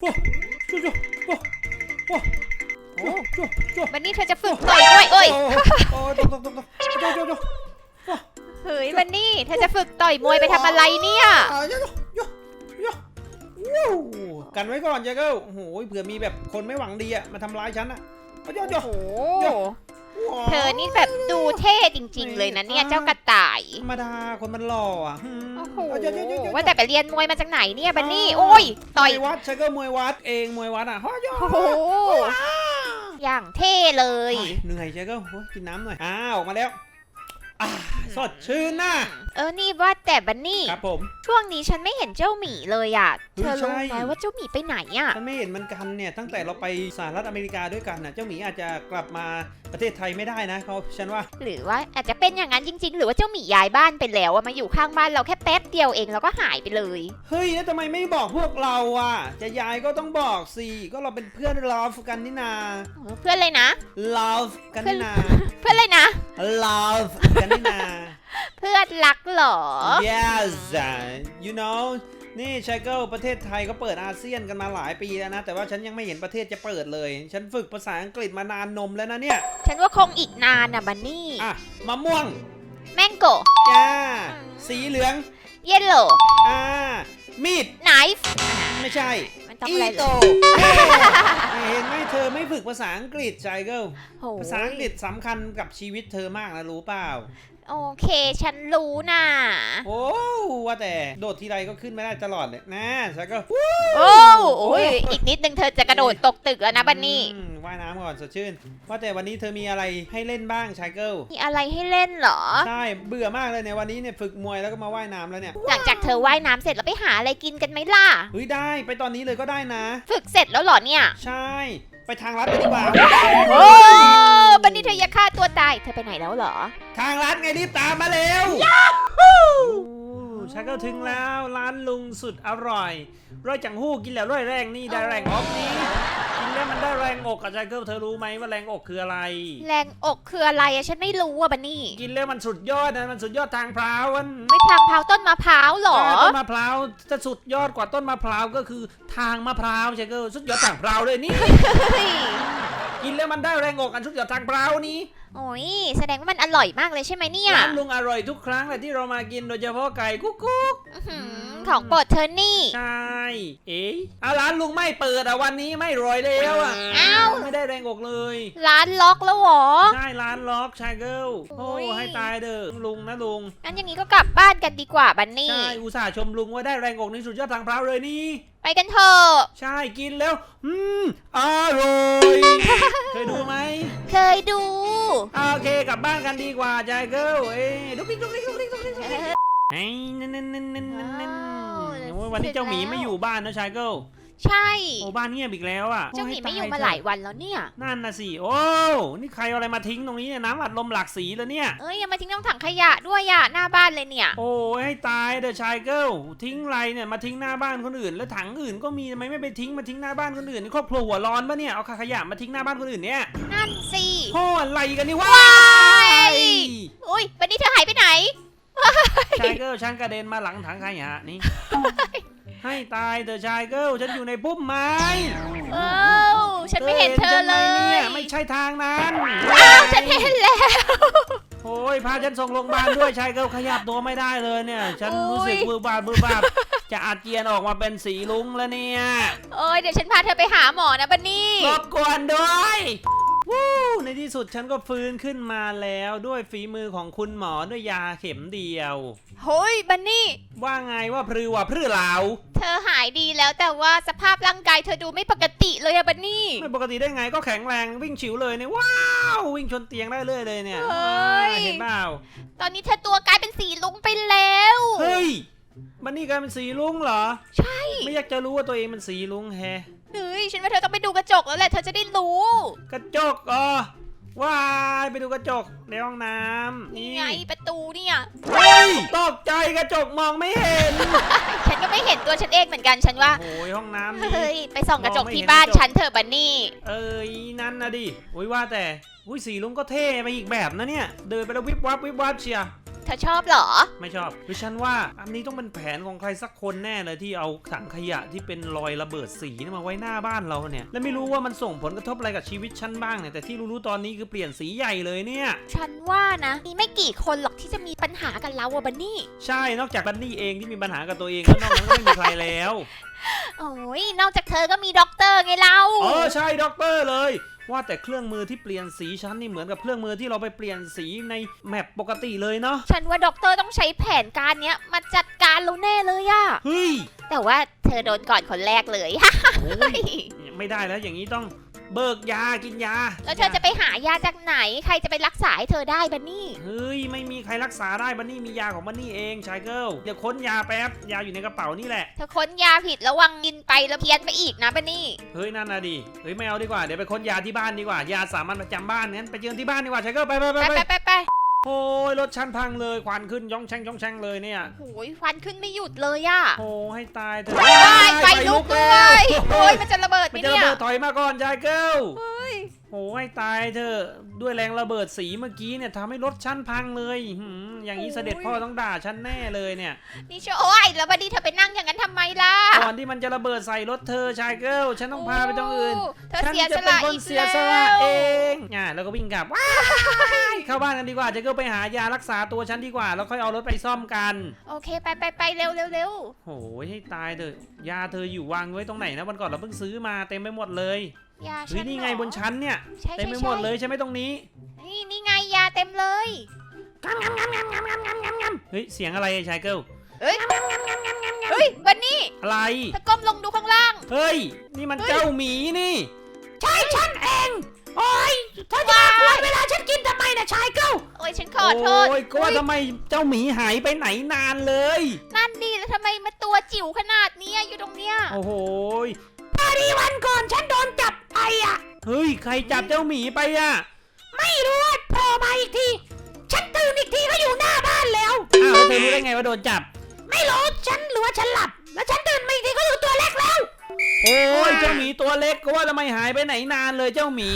โอ้โจ้โอ้โอ้โอ้โจ้โจ้วันนี้เธอจะฝึกต่อยด้วยโอ้ยโอ้ตกตกตกตกโจ้โจ้โจ้เฮ้ยวันนี้เธอจะฝึกต่อยมวยไปทำอะไรเนี่ยอ่าโจ้โจ้โจ้โจ้วู้กันไว้ก่อนเจ้าเก้าโอ้โหเผื่อมีแบบคนไม่หวังดีอะมาทำร้ายฉันอะโจ้โจ้โอ้โห เธอนี่แบบดูเท่จริง ๆ เลยนะเนี่ยเจ้ากระต่าย ธรรมดาคนมันหล่ออะหืมโอ้โหโจ้โจ้โจ้โจ้ว่าแต่ไปเรียนมวยมาจากไหนเนี่ยบันนี่ โอ้ย ต่อย มวยวัดฉันก็มวยวัดเองมวยวัดอะฮ่อโจ้โอ้โห อย่างเท่เลย เหนื่อยเจ้าเก้าโอ้ยกินน้ำหน่อยอ้าวออกมาแล้ว อ่าสดชื่นน่ะเออนี่ว่าแต่บันนี่ ครับผม ช่วงนี้ฉันไม่เห็นเจ้าหมีเลยอะเฮ้เธยอรู้ใช่ไหมว่าเจ้าหมีไปไหนอะ ฉันไม่เห็นเหมันกันเนี่ย ตั้งแต่เราไปสหรัฐอเมริกาด้วยกันน่ะ เจ้าหมีอาจจะกลับมาประเทศไทยไม่ได้นะเขาฉันว่า หรือว่าอาจจะเป็นอย่างนั้นจริง ๆ หรือว่าเจ้าหมีย้ายบ้านไปแล้วอะมาอยู่ข้างบ้านเราแค่แป๊บเดียวเองแล้วก็หายไปเลย เฮ้ย แล้วทำไมไม่บอกพวกเราอะ จะย้ายก็ต้องบอกสิ ก็เราเป็นเพื่อน love กันนี่นาเออเพื่อนเลยนะ love กันนี่นา เพื่อนเลยนะ love กันนี่นา เพื่อนรักเหรอ yes you know นี่ชายเกิลประเทศไทยก็เปิดอาเซียนกันมาหลายปีแล้วนะ แต่ว่าฉันยังไม่เห็นประเทศจะเปิดเลย ฉันฝึกภาษาอังกฤษมานานนมแล้วนะเนี่ย ฉันว่าคงอีกนานนะบันนี่ อะมะม่วง แมงโกจ้าสีเหลือง เยลโลอ่ามีด ไนฟ์ ไม่ใช่ มันต้องอีอะไรโตเหรอเฮ้ยเห็นไหมเธอไม่ฝึกภาษาอังกฤษชายเกิลโอ้ยภาษาอังกฤษสำคัญกับชีวิตเธอมากนะรู้เปล่า โอเค ฉันรู้น่ะ โอ้ว่าแต่โดดทีไรก็ขึ้นไม่ได้ตลอดเลยนะชายเกิล โอ้โอ้ย อีกนิดนึงเธอจะกระโดดตกตึกแล้วนะบันนี่ อืม ว่ายน้ำก่อนสดชื่น ว่าแต่วันนี้เธอมีอะไรให้เล่นบ้างชายเกิลมีอะไรให้เล่นเหรอ ใช่เบื่อมากเลยเนี่ยวันนี้เนี่ยฝึกมวยแล้วก็มาว่ายน้ำแล้วเนี่ยหลังจากเธอว่ายน้ำเสร็จแล้วไปหาอะไรกินกันไหมล่ะ เฮ้ยได้ไปตอนนี้เลยก็ได้นะ ฝึกเสร็จแล้วเหรอเนี่ย ใช่ ไปทางลัดเลยดีกว่าโอ้บันนี่เธออย่าฆ่าตัวตาย เธอไปไหนแล้วเหรอ ทางร้านไงรีบตามมาเร็ว ฉันก็ถึงแล้วร้านลุงสุดอร่อยร้อยจังหู้กินแล้วร้อยแรงนี่ได้แรงอกนี่กินแล้วมันได้แรงอกอะชายเกิลเธอรู้ไหมว่าแรงอกคืออะไร แรงอกคืออะไรอะฉันไม่รู้อะบันนี่ กินแล้วมันสุดยอดนะมันสุดยอดทางพร้าวมันไม่ทางเผาต้นมะพร้าวเหรอใช่ต้นมะพร้าวจะสุดยอดกว่าต้นมะพร้าวก็คือทางมะพร้าวชายเกิลสุดยอดทางพร้าวเลยนี่เฮ้ยกินแล้วมันได้แรงอกอันสุดยอดทางพร้าวนี้โอ้ยแสดงว่ามันอร่อยมากเลยใช่ไหมเนี่ยร้านลุงอร่อยทุกครั้งเลยที่เรามากินโดยเฉพาะไก่กุ๊กกุ๊กอื้อหือของโปรดเธอนี่ ใช่เอ๊ะอะร้านลุงไม่เปิดอะวันนี้ไม่รอยแล้วอะอ้าว ไม่ได้แรงอกเลย ร้านล็อกแล้วเหรอ ใช่ร้านล็อกชายเกิลโอ้โอ้ย ให้ตายเด้อลุงนะลุง งั้นอย่างนี้ก็กลับบ้านกันดีกว่าบันนี่ ใช่อุตส่าห์ชมลุงว่าได้แรงอกในสุดยอดทางพร้าวเลยนี่ ไปกันเถอะ ใช่กินแล้ว อืม อร่อย เคยดูไหม เคยดูอะโอเคกลับบ้านกันดีกว่าชายเกิลเอ้ยดุ๊กดิ๊กดุ๊กดิ๊กดุ๊กดิ๊กดุ๊กดิ๊กดุ๊กดิ๊กไอ้นั่นนั่นนั่นนั่นนั่นนั่นวันนี้เจ้าหมีไม่อยู่บ้านนะชายเกิล ใช่โอ้บ้านเงียบอีกแล้วอะเจ้าหมีโไม่อยู่มาหลายวันแล้วเนี่ย นั่นนะสิ โอ้ นี่ใครเอาอะไรมาทิ้งตรงนี้เนี่ยน้ำอัดลมหลากสีแล้วเนี่ย เอ้ยอย่ามาทิ้งน้องถังขยะด้วยอะหน้าบ้านเลยเนี่ย โอ้ยให้ตายเดอะชายเกิลทิ้งอะไรเนี่ยมาทิ้งหน้าบ้านคนอื่น แล้วถังอื่นก็มีทำไมไม่ไปทิ้งมาทิ้งหน้าบ้านคนอื่นนี่ครอบครัวหัวร้อนปะเนี่ย เอาขยะมาทิ้งหน้าบ้านคนอื่นเนี่ยนั่นสิโอ้อะไรกันนี่วะว้ายอุ้ยวันนี้เธอหายไปไหนชายเกิลฉันกระเด็นมาหลังถังขยะนี่ ให้ตายเดอะชายเกิลฉันอยู่ในพุ่มไม้เอ้าฉันไม่เห็นเธอเลห็นฉันไหมยเนี่ยไม่ใช่ทางนั้นอ้าวฉันเห็นแล้ว โอ้ยพาฉันส่งโรงพยาบาลด้วยชายเกิลขยับตัวไม่ได้เลยเนี่ย ฉันรู้สึกโอ้ย บือบาบบือบาบจะอาเจียนออกมาเป็นสีลุงแล้วเนี่ย โอ้ยเดี๋ยวฉันพาเธอไปหาหมอนะบันนี่รบกวนด้วย วู้ในที่สุดฉันก็ฟื้นขึ้นมาแล้วด้วยฝีมือของคุณหมอด้วยยาเข็มเดียว เฮ้ยบันนี่ ว่าไงว่าพรือว่าพรือเหลาเธอหายดีแล้วแต่ว่าสภาพร่างกายเธอดูไม่ปกติเลยอะบันนี่ ไม่ปกติได้ไงก็แข็งแรงวิ่งฉิวเลยเนี่ยว้าววิ่งชนเตียงได้เลยเลยเนี่ยเฮ้ย เห็นเปล่าตอนนี้เธอตัวกลายเป็นสีลุงไปแล้ว เฮ้ยมันนี่กลายเป็นสีลุงเหรอ ใช่ ไม่อยากจะรู้ว่าตัวเองมันสีลุงแฮะ เฮ้ยฉันว่าเธอต้องไปดูกระจกแล้วแหละเธอจะได้รู้ กระจกอ๋อว้ายไปดูกระจกในห้องน้ำนี่นี่ไงประตูเนี่ยเฮ้ยตกใจกระจกมองไม่เห็นฉันก็ไม่เห็นตัวฉันเองเหมือนกันฉันว่า โอ้ยห้องน้ำนี่ เฮ้ยไปส่องกระจกมองไม่ที่เห็นบ้านกระจกฉันเถอะบันนี่ เอ้ยนั่นนะดิอุ้ยว่าแต่อุ้ยสีลุงก็เท่ไปอีกแบบนะเนี่ย เดินไปแล้ววิบวับวิบวับเชียร์ เธอชอบเหรอ ไม่ชอบคือฉันว่าอันนี้ต้องเป็นแผนของใครสักคนแน่เลยที่เอาถังขยะที่เป็นรอยระเบิดสีนี่มาไว้หน้าบ้านเราเนี่ย และไม่รู้ว่ามันส่งผลกระทบอะไรกับชีวิตฉันบ้างเนี่ยแต่ที่รู้ๆตอนนี้คือเปลี่ยนสีใหญ่เลยเนี่ย ฉันว่านะ มีไม่กี่คนหรอกที่จะมีปัญหากับเราอะบันนี่ ใช่นอกจากบันนี่เองที่มีปัญหากับตัวเองแล้วนอกนั้นก็ไม่มีใครแล้ว โอ้ยนอกจากเธอก็มีด็อกเตอร์ไงเราเออใช่ด็อกเตอร์เลย ว่าแต่เครื่องมือที่เปลี่ยนสีฉันนี่เหมือนกับเครื่องมือที่เราไปเปลี่ยนสีในแมปปกติเลยเนาะฉันว่าด็อกเตอร์ต้องใช้แผนการเนี้ยมาจัดการเราแน่เลยอะเฮ้ยแต่ว่าเธอโดนก่อนคนแรกเลย โอ้ยไม่ได้แล้วอย่างนี้ต้อง เบิกยากินยาแล้วเธอจะไปหายาจากไหน ใครจะไปรักษาให้เธอได้บันนี่ เฮ้ยไม่มีใครรักษาได้บันนี่มียาของบันนี่เองชายเกิลเดี๋ยวค้นยาแป๊บยาอยู่ในกระเป๋านี่แหละ เธอค้นยาผิดระวังกินไปแล้วเพี้ยนไปอีกนะบันนี่ เฮ้ยนั่นนะดิเฮ้ยไม่เอาดีกว่าเดี๋ยวไปค้นยาที่บ้านดีกว่า ยาสามัญประจำบ้านงั้นไปเจอที่บ้านดีกว่าชายเกิลไปไปไปไปไปไปไปไป โอ้ยรถชั้นพังเลยควันขึ้นย่องแช่งย่องแช่งเลยเนี่ยโอ้ยควันขึ้นไม่หยุดเลยอะโอ้ให้ตายเถอะว้ายไฟลุกด้วยโอ้ยมัมันจะระเบิดไหมมันจะเนี่ระย เบิดถอยมาก่อนชายเกิล เฮ้ย โอ้ให้ตายเถอะด้วยแรงระเบิดสีเมื่อกี้เนี่ยทำให้รถชั้นพังเลยหืมอย่างนี้เสด็จพ่อต้องด่าฉันแน่เลยเนี่ย นี่ชัวโอ้ยแล้วบันนี่เธอไปนั่งอย่างนั้นทำไมล่ะ ก่อนที่มันจะระเบิดใส่รถเธอชายเกิลฉันต้องพาไปตรงอื่นโเธอฉันเสียจะสเป็นละคนอีกเสียแล้วสละเองอ่าแล้วก็วิ่งกลับว้ายเข้าบ้านกันดีกว่าจะก็ไปหายารักษาตัวฉันดีกว่า แล้วค่อยเอารถไปซ่อมกันโอเคไปไปไปเร็วเร็วเร็วโอ้ยให้ตายเถอะยาเธออยู่วางไว้ตรงไหนนะวันก่อนเราเพิ่งซื้อมาเต็มไปหมดเลย ยาเฮ้ฉัยนนี่ไงเหรอ บนชั้นเนี่ยใช่เต็มใช่ไปใช่หมดเลยใช่ไหมตรงนี้นี่นี่ไงยาเต็มเลยเฮ้ยเสียงอะไรชายเกิลเฮ้ยเฮ้ยบันนี่อะไรเธอก้มลงดูข้างล่าง เฮ้ย นี่มันเฮ้ย เจ้าหมีนี่ ใช่ฉันเองโอ้ยเธอจะมาควรเวลาฉันกินทำไมนะชายเก้าโอ้ยฉันขอโทษโอ้ยก็ว่าทำไมเจ้าหมีหายไปไหนนานเลย นั่นดีแล้วทำไมมาตัวจิ๋วขนาดเนี้ยอยู่ตรงเนี้ย โอ้โหยพอดีวันก่อนฉันโดนจับ ไปอะ เฮ้ย ใครจับเจ้าหมีไปอะไม่รู้ว่าโผล่มาอีกที ฉันตื่นอีกทีก็อยู่หน้าบ้านแล้ว อ้าวแล้วเธอรู้ได้ไงว่าโดนจับ ไม่รู้ฉันหรือว่าฉันหลับ แล้วฉันตื่นมาอีกทีก็อยู่ตัวเล็กแล้วโอ้ยเจ้าหมีตัวเล็กก็ว่าทำไมหายไปไหนนานเลยเจ้าหมี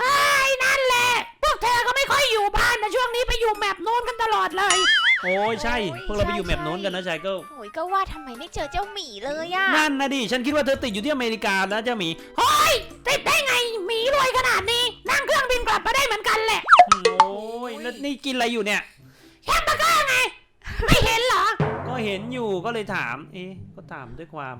ไอ้นั่นแหละ พวกเธอก็ไม่ค่อยอยู่บ้านนะช่วงนี้ไปอยู่แมปโน้นกันตลอดเลย โอ้ยใช่ โอ้ยพวกเราไปอยู่ใช่แมปโน้นกันนะชายเกิลโอ้ยก็ว่าทำไมไม่เจอเจ้าหมีเลยอะนั่นนะดิฉันคิดว่าเธอติดอยู่ที่อเมริกาแล้วเจ้าหมีเฮ้ยติดได้ไงหมีรวยขนาดนี้ นั่งเครื่องบินกลับมาได้เหมือนกันแหละโอ้ยแล้วนี่กินอะไรอยู่เนี่ย แฮมเบอร์เกอร์ไง ไม่เห็นเหรอก็เห็นอยู่ก็เลยถาม เอ๊ะก็ถามด้วยความ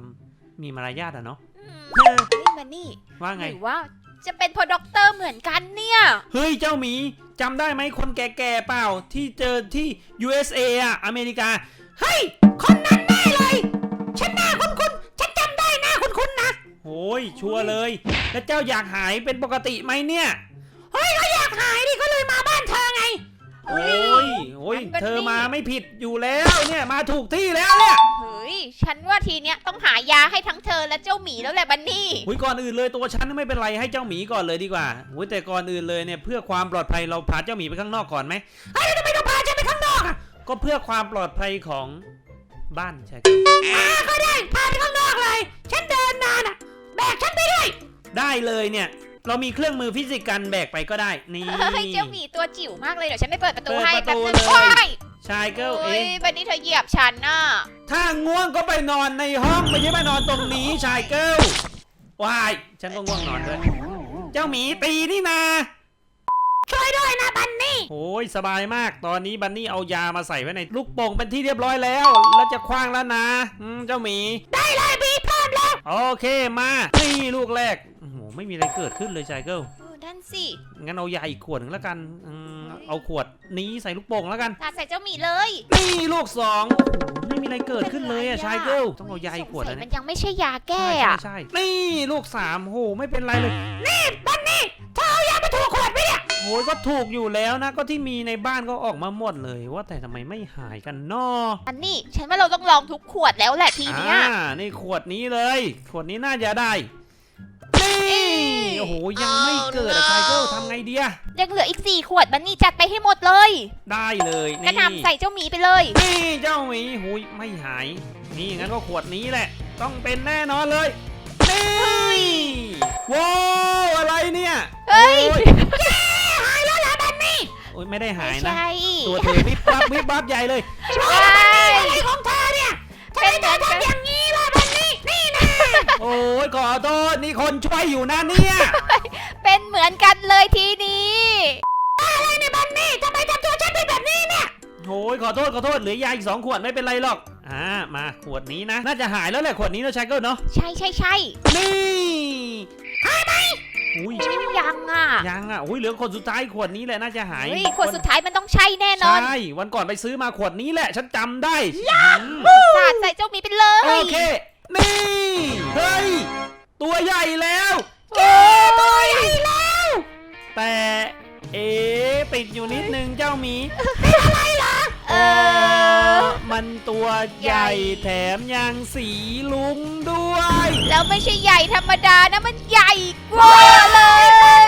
มีมารยาทอะเนาะ อืมเออเฮ้ยมานี่ ว่าหไงรือว่า จะเป็นพอด็อกเตอร์เหมือนกันเนี่ย เฮ้ยเจ้าหมีจำได้ไหมคนแก่ๆเปล่าที่เจอที่ USA อะอเมริกา เฮ้ย คนนั้นแน่เลย ฉันหน้าคุณคุณฉันจำได้หน้าคุณคุณนๆนะโอ้ยชัวร์เลย แล้วเจ้าอยากหายเป็นปกติไหมเนี่ย เฮ้ยก็อยากหายดิก็เลยมาบ้านเธอไง โอ้ยโอ้ยงั้นก็เธอนี่มาไม่ผิดอยู่แล้วเนี่ยมาถูกที่แล้วเนี่ยเฮ้ยฉันว่าทีเนี้ยต้องหายาให้ทั้งเธอและเจ้าหมีแล้วแหละบันนี่อุ้ยก่อนอื่นเลยตัวฉันไม่เป็นไรให้เจ้าหมีก่อนเลยดีกว่าอุ้ยแต่ก่อนอื่นเลยเนี่ยเพื่อความปลอดภัยเราพาเจ้าหมีไปข้างนอกก่อนไหมเฮ้ยทำไมต้องพาฉันไปข้างนอกอะก็เพื่อความปลอดภัยของบ้านใช่อ่าก็ได้พาไปข้างนอกเลย ฉันเดินนานอะแบกฉันไปด้วยได้เลยเนี่ย เรามีเครื่องมือฟิสิกส์กันแบกไปก็ได้ นี่เฮ้ยเจ้าหมีตัวจิ๋วมากเลยเดี๋ยวฉันไปเปิดประตูเปิดให้ประแป๊บตูนึงเลยโอ้ยชายเกิลเอโอ้ยงบันนี่เธอเหยียบฉันน่ะถ้าง่วงก็ไปนอนในห้องไม่ใช่ไปนอนตรงนี้ชายเกิลวายฉันก็ง่วงนอนด้วยเจ้าหมีตีนี่นาช่วยด้วยนะบันนี่โอ้ยสบายมาก ตอนนี้บันนี่เอายามาใส่ไว้ในลูกโป่งเป็นที่เรียบร้อยแล้ว แล้วจะคว้างแล้วนะอืมเจ้าหมี ได้เลยบีเพิ่มแล้ว โอเคมานี่ลูกแรกโอ้โหไม่มีอะไรเกิดขึ้นเลยชายเกิล นั่นสิงั้นเอายาอีกขวดหนึงแล้วกันอืมเอาขวดนี้ใส่ลูกโป่งแล้วกันตาใส่เจ้าหมีเลยนี่ลูกสองโอ้โหไม่มีอะไรเกิดขึ้นเลยอะชายเกิลต้องเอายาอีกขวดสงสัแล้วยเนี่มัยนยังไม่ใช่ยาแก้ใช่อะใช่ใช่นี่ลูกสามโหไม่เป็นไรเลยนี่บันนี่เธอเอายาไปถูกขวดไหมเนี่ยโอ้ยก็ถูกอยู่แล้วนะ ก็ที่มีในบ้านก็ออกมาหมดเลยว่าแต่ทำไมไม่หายกันนออันนี้ฉันว่าเราต้องลองทุกขวดแล้วแหละทีเนี้ยอ่านี่ขวดนี้เลย ขวดนี้น่าจะได้นี่ โอ้โห ยังไม่เกิดอะเอาชายเกิล no ทำไงดีอะยังเหลืออีกสี่ขวดบันนี่จัดไปให้หมดเลย ได้เลยกระนี่หน่ำใส่เจ้าหมีไปเลย นี่เจ้าหมีหุยไม่หาย นี่งั้นก็ขวดนี้แหละ ต้องเป็นแน่นอนเลยนี่ว้าวอะไรเนี่ยเฮ้ยโอ้ยหายแล้วเหรอบันนี่โอ้ยไม่ได้หายไม่นะใช่ตัวเธอวิบวับวิบวับใหญ่เลยใช่อะไรของเธอเนี่ยทำไมเธอทำอย่างนี้ล่ะบันนี่นี่นะ โอ้ยขอโทษนี่คนช่วยอยู่นะเนี่ยเป็นเหมือนกันเลยทีนี้ อะไรเนี่ยบันนี่ทำไมทำตัวฉันเป็นแบบนี้เนี่ย โอ้ยขอโทษขอโทษเหลือยาอีกสองขวดไม่เป็นไรหรอกอ่ามาขวดนี้นะ น่าจะหายแล้วแหละขวดนี้นะชายเกิลเนาะใช่ใช่ใช่นี่หายไหมอุ้ยยังอะยังอะอุ้ยเหลือขวดสุดท้ายขวดนี้แหละน่าจะหาย เฮ้ยขวดสุดท้ายมันต้องใช่แน่นอนใช่วันก่อนไปซื้อมาขวดนี้แหละ ฉันจำได้อืมสาดใส่เจ้าหมีไปเลยโอเค นี่ เฮ้ย ตัวใหญ่แล้วเก๋ตัวใหญ่แล้ว แต่เอ๊ะติดอยู่นิดนึงเจ้าหมีเออมันตัวใหญ่แถมยังสีลุงด้วย แล้วไม่ใช่ใหญ่ธรรมดานะมันใหญ่กว่าเลย